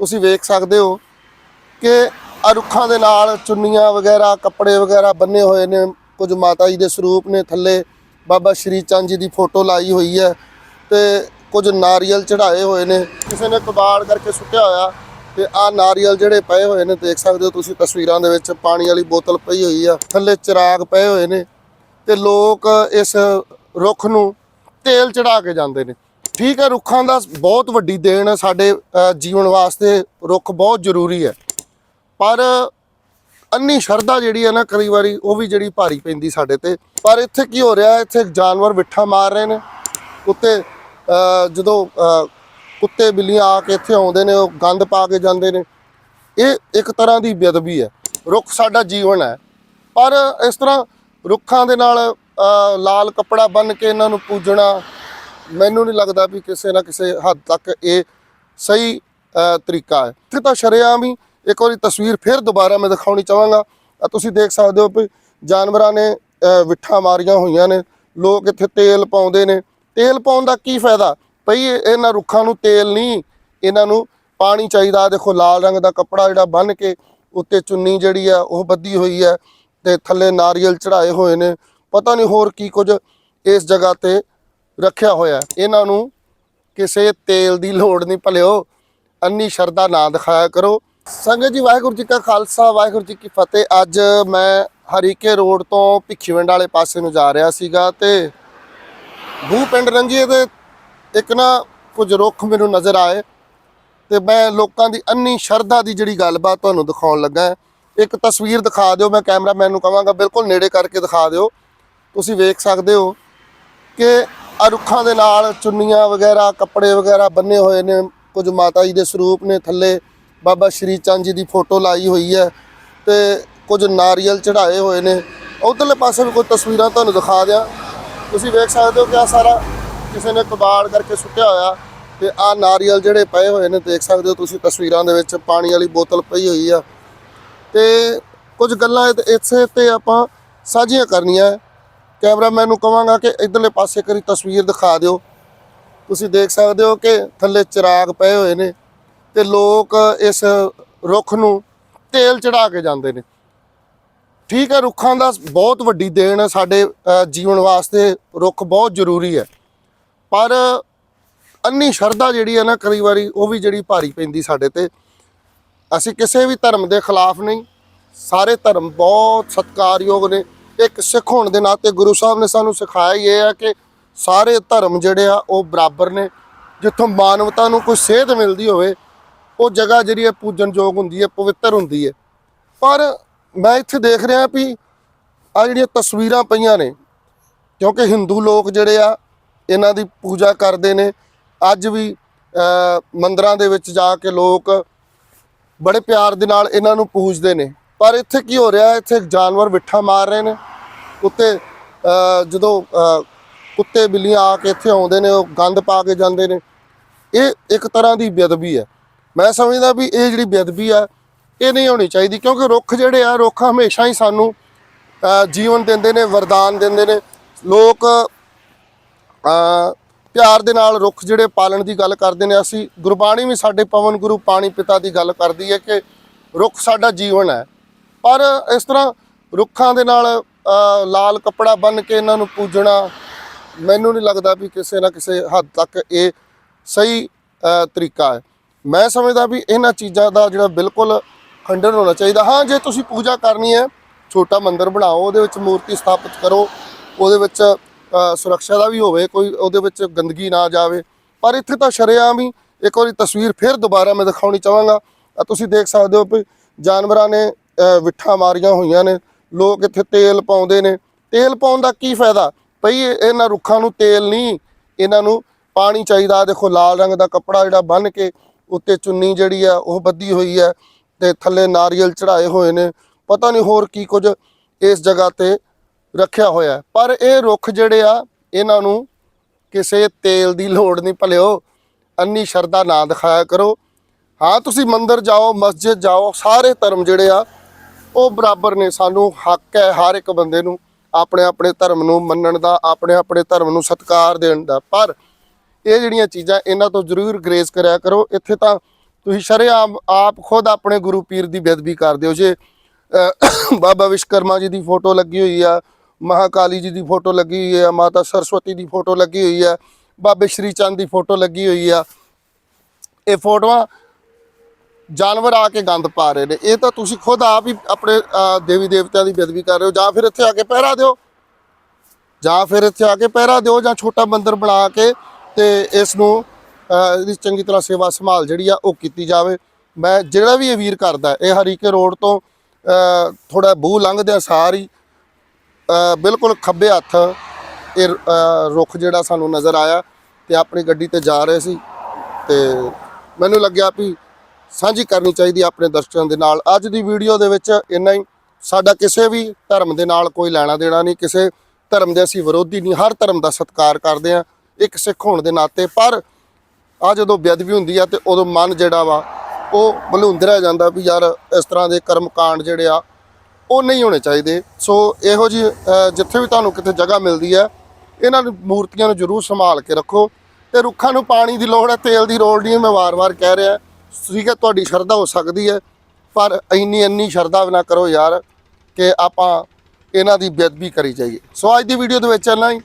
ਤੁਸੀਂ ਵੇਖ ਸਕਦੇ ਹੋ ਕਿ ਆ ਰੁੱਖਾਂ ਦੇ ਨਾਲ ਚੁੰਨੀਆਂ ਵਗੈਰਾ, ਕੱਪੜੇ ਵਗੈਰਾ ਬੰਨੇ ਹੋਏ ਨੇ। ਕੁਝ ਮਾਤਾ ਜੀ ਦੇ ਸਰੂਪ ਨੇ ਥੱਲੇ। ਬਾਬਾ ਸ਼੍ਰੀ ਚੰਦ ਜੀ ਦੀ ਫੋਟੋ ਲਾਈ ਹੋਈ ਹੈ ਤੇ ਕੁਝ ਨਾਰੀਅਲ ਚੜਾਏ ਹੋਏ ਨੇ। ਕਿਸੇ ਨੇ ਕਬਾੜ ਕਰਕੇ ਸੁੱਟਿਆ ਹੋਇਆ ਤੇ ਆ ਨਾਰੀਅਲ ਜਿਹੜੇ ਪਏ ਹੋਏ ਨੇ, ਦੇਖ ਸਕਦੇ ਹੋ ਤੁਸੀਂ ਤਸਵੀਰਾਂ ਦੇ ਵਿੱਚ, ਪਾਣੀ ਵਾਲੀ ਬੋਤਲ ਪਈ ਹੋਈ ਆ, ਥੱਲੇ ਚਿਰਾਗ ਪਏ ਹੋਏ ਨੇ ਤੇ ਲੋਕ ਇਸ ਰੁੱਖ ਨੂੰ ਤੇਲ ਚੜਾ ਕੇ ਜਾਂਦੇ ਨੇ। ਠੀਕ ਹੈ, ਰੁੱਖਾਂ ਦਾ ਬਹੁਤ ਵੱਡੀ ਦੇਣ ਹੈ ਸਾਡੇ ਜੀਵਨ ਵਾਸਤੇ ਰੁੱਖ ਬਹੁਤ ਜ਼ਰੂਰੀ ਹੈ। ਪਰ ਅੰਨੀ ਸ਼ਰਧਾ ਜਿਹੜੀ ਹੈ ਨਾ, ਕਈ ਵਾਰੀ ਉਹ ਵੀ ਜਿਹੜੀ ਭਾਰੀ ਪੈਂਦੀ ਸਾਡੇ ਤੇ। ਪਰ ਇੱਥੇ ਕੀ ਹੋ ਰਿਹਾ, ਇੱਥੇ ਜਾਨਵਰ ਵਿੱਠਾ ਮਾਰ ਰਹੇ ਨੇ। ਉੱਤੇ ਜਦੋਂ ਕੁੱਤੇ ਬਿੱਲੀਆਂ ਆ ਕੇ ਇੱਥੇ ਆਉਂਦੇ ਨੇ, ਉਹ ਗੰਦ ਪਾ ਕੇ ਜਾਂਦੇ ਨੇ। ਇਹ ਇੱਕ ਤਰ੍ਹਾਂ ਦੀ ਬੇਅਦਬੀ ਹੈ। ਰੁੱਖ ਸਾਡਾ ਜੀਵਨ ਹੈ। ਪਰ ਇਸ ਤਰ੍ਹਾਂ ਰੁੱਖਾਂ ਦੇ ਨਾਲ ਲਾਲ ਕੱਪੜਾ ਬੰਨ ਕੇ ਇਹਨਾਂ ਨੂੰ ਪੂਜਣਾ ਮੈਨੂੰ ਨਹੀਂ ਲੱਗਦਾ ਵੀ ਕਿਸੇ ਨਾ ਕਿਸੇ ਹੱਦ ਤੱਕ ਇਹ ਸਹੀ ਤਰੀਕਾ ਹੈ। ਇੱਥੇ ਤਾਂ ਸ਼ਰੇਆਮ ਹੀ ਇੱਕ ਵਾਰੀ ਤਸਵੀਰ ਫਿਰ ਦੁਬਾਰਾ ਮੈਂ ਦਿਖਾਉਣੀ ਚਾਹਾਂਗਾ। ਤੁਸੀਂ ਦੇਖ ਸਕਦੇ ਹੋ ਵੀ ਜਾਨਵਰਾਂ ਨੇ ਅ, ਮਾਰੀਆਂ ਹੋਈਆਂ ਨੇ। ਲੋਕ ਇੱਥੇ ਤੇਲ ਪਾਉਂਦੇ ਨੇ। ਤੇਲ ਪਾਉਣ ਦਾ ਕੀ ਫਾਇਦਾ? ਭਈ ਇਹਨਾਂ ਰੁੱਖਾਂ ਨੂੰ ਤੇਲ ਨਹੀਂ ਇਹਨਾਂ ਨੂੰ ਪਾਣੀ ਚਾਹੀਦਾ। ਦੇਖੋ ਲਾਲ ਰੰਗ ਦਾ ਕੱਪੜਾ ਜਿਹੜਾ ਬੰਨ ਕੇ ਉੱਤੇ ਚੁੰਨੀ ਜਿਹੜੀ ਆ ਉਹ ਬੱਧੀ ਹੋਈ ਹੈ ਤੇ ਥੱਲੇ ਨਾਰੀਅਲ ਚੜਾਏ ਹੋਏ ਨੇ। ਪਤਾ ਨਹੀਂ ਹੋਰ ਕੀ ਕੁਝ ਇਸ ਜਗ੍ਹਾ ਤੇ ਰੱਖਿਆ ਹੋਇਆ ਇਹਨਾਂ ਨੂੰ ਕਿਸੇ ਤੇਲ ਦੀ ਲੋੜ ਨਹੀਂ ਭਲਿਓ। ਅੰਨੀ ਸ਼ਰਧਾ ਨਾ ਦਿਖਾਇਆ ਕਰੋ। ਸੰਗਤ ਜੀ, ਵਾਹਿਗੁਰੂ ਜੀ ਕਾ ਖਾਲਸਾ, ਵਾਹਿਗੁਰੂ ਜੀ ਕੀ ਫਤਿਹ। ਅੱਜ ਮੈਂ ਹਰੀਕੇ ਰੋਡ ਤੋਂ ਭਿੱਖੀਵਿੰਡ ਵਾਲੇ ਪਾਸੇ ਨੂੰ ਜਾ ਰਿਹਾ ਸੀਗਾ ਤੇ ਬੂ ਪਿੰਡ ਰੰਗੀਏ ਦੇ ਇੱਕ ਨਾ ਕੁਝ ਰੁੱਖ ਮੈਨੂੰ ਨਜ਼ਰ ਆਏ ਤੇ ਮੈਂ ਲੋਕਾਂ ਦੀ ਅੰਨੀ ਸ਼ਰਧਾ ਦੀ ਜਿਹੜੀ ਗੱਲਬਾਤ ਤੁਹਾਨੂੰ ਦਿਖਾਉਣ ਲੱਗਾ ਇੱਕ ਤਸਵੀਰ ਦਿਖਾ ਦਿਓ, ਮੈਂ ਕੈਮਰਾਮੈਨ ਨੂੰ ਕਹਾਂਗਾ, ਬਿਲਕੁਲ ਨੇੜੇ ਕਰਕੇ ਦਿਖਾ ਦਿਓ। ਤੁਸੀਂ ਵੇਖ ਸਕਦੇ ਹੋ ਕਿ ਆ ਰੁੱਖਾਂ ਦੇ ਨਾਲ ਚੁੰਨੀਆਂ ਵਗੈਰਾ, ਕੱਪੜੇ ਵਗੈਰਾ ਬੰਨੇ ਹੋਏ ਨੇ, ਕੁਝ ਮਾਤਾ ਜੀ ਦੇ ਸਰੂਪ ਨੇ ਥੱਲੇ। ਬਾਬਾ ਸ਼੍ਰੀ ਚੰਦ ਜੀ ਦੀ ਫੋਟੋ ਲਾਈ ਹੋਈ ਹੈ ਤੇ ਕੁਝ ਨਾਰੀਅਲ ਚੜਾਏ ਹੋਏ ਨੇ। ਉਧਰਲੇ ਪਾਸੇ ਵੀ ਕੋਈ ਤਸਵੀਰਾਂ ਤੁਹਾਨੂੰ ਦਿਖਾ ਦਿਆਂ। ਤੁਸੀਂ ਵੇਖ ਸਕਦੇ ਹੋ ਕਿ ਆ ਸਾਰਾ ਕਿਸੇ ਨੇ ਕਬਾੜ ਕਰਕੇ ਸੁੱਟਿਆ ਹੋਇਆ ਤੇ ਆ ਨਾਰੀਅਲ ਜਿਹੜੇ ਪਏ ਹੋਏ ਨੇ, ਦੇਖ ਸਕਦੇ ਹੋ ਤੁਸੀਂ ਤਸਵੀਰਾਂ ਦੇ ਵਿੱਚ, ਪਾਣੀ ਵਾਲੀ ਬੋਤਲ ਪਈ ਹੋਈ ਆ। ਤੇ ਕੁਝ ਗੱਲਾਂ ਇਹ- ਇਸੇ ਤੇ ਆਪਾਂ ਸਾਂਝੀਆਂ ਕਰਨੀਆਂ। ਕੈਮਰਾਮੈਨ ਨੂੰ ਕਹਾਂਗਾ ਕਿ ਇਧਰਲੇ ਪਾਸੇ ਕਰੀ ਤਸਵੀਰ ਦਿਖਾ ਦਿਓ। ਤੁਸੀਂ ਦੇਖ ਸਕਦੇ ਹੋ ਕਿ ਥੱਲੇ ਚਿਰਾਗ ਪਏ ਹੋਏ ਨੇ ਤੇ ਲੋਕ ਇਸ ਰੁੱਖ ਨੂੰ ਤੇਲ ਚੜਾ ਕੇ ਜਾਂਦੇ ਨੇ। ਠੀਕ ਹੈ, ਰੁੱਖਾਂ ਦਾ ਬਹੁਤ ਵੱਡੀ ਦੇਣ ਹੈ ਸਾਡੇ ਜੀਵਨ ਵਾਸਤੇ ਰੁੱਖ ਬਹੁਤ ਜ਼ਰੂਰੀ ਹੈ। ਪਰ ਅੰਨੀ ਸ਼ਰਧਾ ਜਿਹੜੀ ਹੈ ਨਾ, ਕਈ ਵਾਰੀ ਉਹ ਵੀ ਜਿਹੜੀ ਭਾਰੀ ਪੈਂਦੀ ਸਾਡੇ ਤੇ। ਅਸੀਂ ਕਿਸੇ ਵੀ ਧਰਮ ਦੇ ਖਿਲਾਫ ਨਹੀਂ, ਸਾਰੇ ਧਰਮ ਬਹੁਤ ਸਤਿਕਾਰਯੋਗ ਨੇ। ਇੱਕ ਸਿੱਖ ਹੋਣ ਦੇ ਨਾਤੇ ਗੁਰੂ ਸਾਹਿਬ ਨੇ ਸਾਨੂੰ ਸਿਖਾਇਆ ਹੀ ਇਹ ਹੈ ਕਿ ਸਾਰੇ ਧਰਮ ਜਿਹੜੇ ਆ ਉਹ ਬਰਾਬਰ ਨੇ। ਜਿੱਥੋਂ ਮਾਨਵਤਾ ਨੂੰ ਕੋਈ ਸੇਧ ਮਿਲਦੀ ਹੋਵੇ, ਉਹ ਜਗ੍ਹਾ ਜਿਹੜੀ ਹੈ ਪੂਜਨਯੋਗ ਹੁੰਦੀ ਹੈ, ਪਵਿੱਤਰ ਹੁੰਦੀ ਹੈ। ਪਰ ਮੈਂ ਇੱਥੇ ਦੇਖ ਰਿਹਾ ਵੀ ਆ ਜਿਹੜੀਆਂ ਤਸਵੀਰਾਂ ਪਈਆਂ ਨੇ, ਕਿਉਂਕਿ ਹਿੰਦੂ ਲੋਕ ਜਿਹੜੇ ਆ, ਇਹਨਾਂ ਦੀ ਪੂਜਾ ਕਰਦੇ ਨੇ। ਅੱਜ ਵੀ ਮੰਦਰਾਂ ਦੇ ਵਿੱਚ ਜਾ ਕੇ ਲੋਕ ਬੜੇ ਪਿਆਰ ਦੇ ਨਾਲ ਇਹਨਾਂ ਨੂੰ ਪੂਜਦੇ ਨੇ। ਪਰ ਇੱਥੇ ਕੀ ਹੋ ਰਿਹਾ ਇੱਥੇ ਜਾਨਵਰ ਵਿਠਾ ਮਾਰ ਰਹੇ ਨੇ। ਕੁੱਤੇ ਜਦੋਂ ਕੁੱਤੇ ਬਿੱਲੀਆਂ ਆ ਕੇ ਇੱਥੇ ਆਉਂਦੇ ਨੇ, ਉਹ ਗੰਦ ਪਾ ਕੇ ਜਾਂਦੇ ਨੇ। ਇਹ ਇੱਕ ਤਰ੍ਹਾਂ ਦੀ ਬੇਅਦਬੀ ਹੈ। ਮੈਂ ਸਮਝਦਾ ਵੀ ਇਹ ਜਿਹੜੀ ਬੇਅਦਬੀ ਆ ਇਹ ਨਹੀਂ ਹੋਣੀ ਚਾਹੀਦੀ ਕਿਉਂਕਿ ਰੁੱਖ ਜਿਹੜੇ ਆ, ਰੁੱਖ ਹਮੇਸ਼ਾ ਹੀ ਸਾਨੂੰ ਜੀਵਨ ਦਿੰਦੇ ਨੇ, ਵਰਦਾਨ ਦਿੰਦੇ ਨੇ। ਲੋਕ ਪਿਆਰ ਦੇ ਨਾਲ ਰੁੱਖ ਜਿਹੜੇ ਪਾਲਣ ਦੀ ਗੱਲ ਕਰਦੇ ਨੇ। ਅਸੀਂ ਗੁਰਬਾਣੀ ਵੀ ਸਾਡੇ ਪਵਨ ਗੁਰੂ ਪਾਣੀ ਪਿਤਾ ਦੀ ਗੱਲ ਕਰਦੀ ਹੈ ਕਿ ਰੁੱਖ ਸਾਡਾ ਜੀਵਨ ਹੈ। ਪਰ ਇਸ ਤਰ੍ਹਾਂ ਰੁੱਖਾਂ ਦੇ ਨਾਲ ਲਾਲ ਕੱਪੜਾ ਬੰਨ ਕੇ ਇਹਨਾਂ ਨੂੰ ਪੂਜਣਾ ਮੈਨੂੰ ਨਹੀਂ ਲੱਗਦਾ ਵੀ ਕਿਸੇ ਨਾ ਕਿਸੇ ਹੱਦ ਤੱਕ ਇਹ ਸਹੀ ਤਰੀਕਾ ਹੈ। ਮੈਂ ਸਮਝਦਾ ਵੀ ਇਹਨਾਂ ਚੀਜ਼ਾਂ ਦਾ ਜਿਹੜਾ ਬਿਲਕੁਲ ਖੰਡਨ ਹੋਣਾ ਚਾਹੀਦਾ। ਹਾਂ, ਜੇ ਤੁਸੀਂ ਪੂਜਾ ਕਰਨੀ ਹੈ, ਛੋਟਾ ਮੰਦਿਰ ਬਣਾਓ, ਉਹਦੇ ਵਿੱਚ ਮੂਰਤੀ ਸਥਾਪਿਤ ਕਰੋ, ਉਹਦੇ ਵਿੱਚ ਸੁਰੱਖਿਆ ਦਾ ਵੀ ਹੋਵੇ, ਕੋਈ ਉਹਦੇ ਵਿੱਚ ਗੰਦਗੀ ਨਾ ਜਾਵੇ। ਪਰ ਇੱਥੇ ਤਾਂ ਸ਼ਰੇਆਮ ਹੀ ਇੱਕ ਵਾਰੀ ਤਸਵੀਰ ਫਿਰ ਦੁਬਾਰਾ ਮੈਂ ਦਿਖਾਉਣੀ ਚਾਹਾਂਗਾ। ਤੁਸੀਂ ਦੇਖ ਸਕਦੇ ਹੋ ਵੀ ਜਾਨਵਰਾਂ ਨੇ ਵਿਠਾਂ ਮਾਰੀਆਂ ਹੋਈਆਂ ਨੇ, ਲੋਕ ਇੱਥੇ ਤੇਲ ਪਾਉਂਦੇ ਨੇ। ਤੇਲ ਪਾਉਣ ਦਾ ਕੀ ਫਾਇਦਾ? ਭਈ ਇਹਨਾਂ ਰੁੱਖਾਂ ਨੂੰ ਤੇਲ ਨਹੀਂ, ਇਹਨਾਂ ਨੂੰ ਪਾਣੀ ਚਾਹੀਦਾ। ਦੇਖੋ, ਲਾਲ ਰੰਗ ਦਾ ਕੱਪੜਾ ਜਿਹੜਾ ਬੰਨ ਕੇ ਉੱਤੇ ਚੁੰਨੀ ਜਿਹੜੀ ਆ, ਉਹ ਬੱਧੀ ਹੋਈ ਹੈ ਤੇ ਥੱਲੇ ਨਾਰੀਅਲ ਚੜਾਏ ਹੋਏ ਨੇ। ਪਤਾ ਨਹੀਂ ਹੋਰ ਕੀ ਕੁਝ ਇਸ ਜਗ੍ਹਾ ਤੇ ਰੱਖਿਆ ਹੋਇਆ ਪਰ ਇਹ ਰੁੱਖ ਜਿਹੜੇ ਆ, ਇਹਨਾਂ ਨੂੰ ਕਿਸੇ ਤੇਲ ਦੀ ਲੋੜ ਨਹੀਂ। ਭਲਿਓ ਅੰਨੀ ਸ਼ਰਧਾ ਨਾ ਦਿਖਾਇਆ ਕਰੋ। ਹਾਂ, ਤੁਸੀਂ ਮੰਦਰ ਜਾਓ, ਮਸਜਿਦ ਜਾਓ, ਸਾਰੇ ਧਰਮ ਜਿਹੜੇ ਆ ਉਹ ਬਰਾਬਰ ਨੇ। ਸਾਨੂੰ ਹੱਕ ਹੈ ਹਰ ਇੱਕ ਬੰਦੇ ਨੂੰ ਆਪਣੇ ਆਪਣੇ ਧਰਮ ਨੂੰ ਮੰਨਣ ਦਾ, ਆਪਣੇ ਆਪਣੇ ਧਰਮ ਨੂੰ ਸਤਿਕਾਰ ਦੇਣ ਦਾ। ਪਰ ਇਹ ਜਿਹੜੀਆਂ ਚੀਜ਼ਾਂ ਇਹਨਾਂ ਤੋਂ ਜ਼ਰੂਰ ਗਰੇਜ਼ ਕਰਿਆ ਕਰੋ। ਇੱਥੇ ਤਾਂ ਤੁਸੀਂ ਸ਼ਰੇਆਮ ਆਪ ਖੁਦ ਆਪਣੇ ਗੁਰੂ ਪੀਰ ਦੀ ਬੇਦਬੀ ਕਰਦੇ ਹੋ। ਜੇ ਬਾਬਾ ਵਿਸ਼ਕਰਮਾ ਜੀ ਦੀ ਫੋਟੋ ਲੱਗੀ ਹੋਈ ਆ, ਮਹਾਕਾਲੀ ਜੀ ਦੀ ਫੋਟੋ ਲੱਗੀ ਹੋਈ ਆ, ਮਾਤਾ ਸਰਸਵਤੀ ਦੀ ਫੋਟੋ ਲੱਗੀ ਹੋਈ ਆ, ਬਾਬੇ ਸ਼੍ਰੀ ਚੰਦ ਦੀ ਫੋਟੋ ਲੱਗੀ ਹੋਈ ਆ। ਇਹ ਫੋਟੋਆਂ ਜਾਨਵਰ ਆ ਕੇ ਗੰਦ ਪਾ ਰਹੇ ਨੇ। ਇਹ ਤਾਂ ਤੁਸੀਂ ਖੁਦ ਆਪ ਹੀ ਆਪਣੇ ਦੇਵੀ ਦੇਵਤਿਆਂ ਦੀ ਬੇਦਬੀ ਕਰ ਰਹੇ ਹੋ। ਜਾਂ ਫਿਰ ਇੱਥੇ ਆ ਕੇ ਪਹਿਰਾ ਦਿਓ। ਜਾਂ ਫਿਰ ਇੱਥੇ ਆ ਕੇ ਪਹਿਰਾ ਦਿਓ ਜਾਂ ਛੋਟਾ ਮੰਦਿਰ ਬਣਾ ਕੇ ਤੇ ਇਸ ਨੂੰ ਇਹਦੀ ਚੰਗੀ ਤਰ੍ਹਾਂ ਸੇਵਾ ਸੰਭਾਲ ਜਿਹੜੀ ਆ ਉਹ ਕੀਤੀ ਜਾਵੇ। ਮੈਂ ਜਿਹੜਾ ਵੀ ਇਹ ਵੀਰ ਕਰਦਾ, ਇਹ ਹਰੀਕੇ ਰੋਡ ਤੋਂ ਥੋੜਾ ਬੂਹ ਲੰਘਦਿਆਂ ਸਾਰ। ਹੀ ਬਿਲਕੁਲ ਖੱਬੇ ਹੱਥ ਇਹ ਰੁੱਖ ਜਿਹੜਾ ਸਾਨੂੰ ਨਜ਼ਰ ਆਇਆ ਤੇ ਆਪਣੀ ਗੱਡੀ ਤੇ ਜਾ ਰਹੇ ਸੀ। ਤੇ ਮੈਨੂੰ ਲੱਗਿਆ ਵੀ ਸਾਂਝੀ ਕਰਨੀ ਚਾਹੀਦੀ ਆਪਣੇ ਦਰਸ਼ਕਾਂ ਦੇ ਨਾਲ। ਅੱਜ ਦੀ ਵੀਡੀਓ ਦੇ ਵਿੱਚ ਇੰਨਾ ਹੀ। ਸਾਡਾ ਕਿਸੇ ਵੀ ਧਰਮ ਦੇ ਨਾਲ ਕੋਈ ਲੈਣਾ ਦੇਣਾ ਨਹੀਂ। ਕਿਸੇ ਧਰਮ ਦੇ ਅਸੀਂ ਵਿਰੋਧੀ ਨਹੀਂ। ਹਰ ਧਰਮ ਦਾ ਸਤਿਕਾਰ ਕਰਦੇ ਆ। ਇੱਕ ਸਿੱਖ ਹੋਣ ਦੇ ਨਾਤੇ। ਪਰ ਆ ਜਦੋਂ ਬੇਅਦਬੀ ਹੁੰਦੀ ਆ ਤੇ ਉਦੋਂ ਮਨ ਜਿਹੜਾ ਵਾ, ਉਹ ਬਲੂੰਦਰਿਆ ਜਾਂਦਾ ਵੀ ਯਾਰ ਇਸ ਤਰ੍ਹਾਂ ਦੇ ਕਰਮ ਕਾਂਡ ਜਿਹੜੇ ਆ, ਉਹ ਨਹੀਂ ਹੋਣੇ ਚਾਹੀਦੇ। ਸੋ ਇਹੋ ਜੀ ਜਿੱਥੇ ਵੀ ਤੁਹਾਨੂੰ ਕਿਤੇ ਜਗ੍ਹਾ ਮਿਲਦੀ ਹੈ ਇਹਨਾਂ ਨੂੰ ਮੂਰਤੀਆਂ ਨੂੰ ਜ਼ਰੂਰ ਸੰਭਾਲ ਕੇ ਰੱਖੋ। ਤੇ ਰੁੱਖਾਂ ਨੂੰ ਪਾਣੀ ਦੀ ਲੋੜ ਹੈ ਤੇਲ ਦੀ ਲੋੜ ਨਹੀਂ। ਮੈਂ ਵਾਰ-ਵਾਰ ਕਹਿ ਰਿਹਾ। ਠੀਕ ਹੈ ਤੁਹਾਡੀ ਸ਼ਰਧਾ ਹੋ ਸਕਦੀ ਹੈ, ਪਰ ਇੰਨੀ ਇੰਨੀ ਸ਼ਰਧਾ ਵੀ ਨਾ ਕਰੋ ਯਾਰ ਕਿ ਆਪਾਂ ਇਹਨਾਂ ਦੀ ਬੇਅਦਬੀ ਕਰੀ ਜਾਈਏ। ਸੋ ਅੱਜ ਦੀ ਵੀਡੀਓ ਦੇ ਵਿੱਚ ਇੰਨਾ ਹੀ।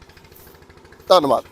ਧੰਨਵਾਦ।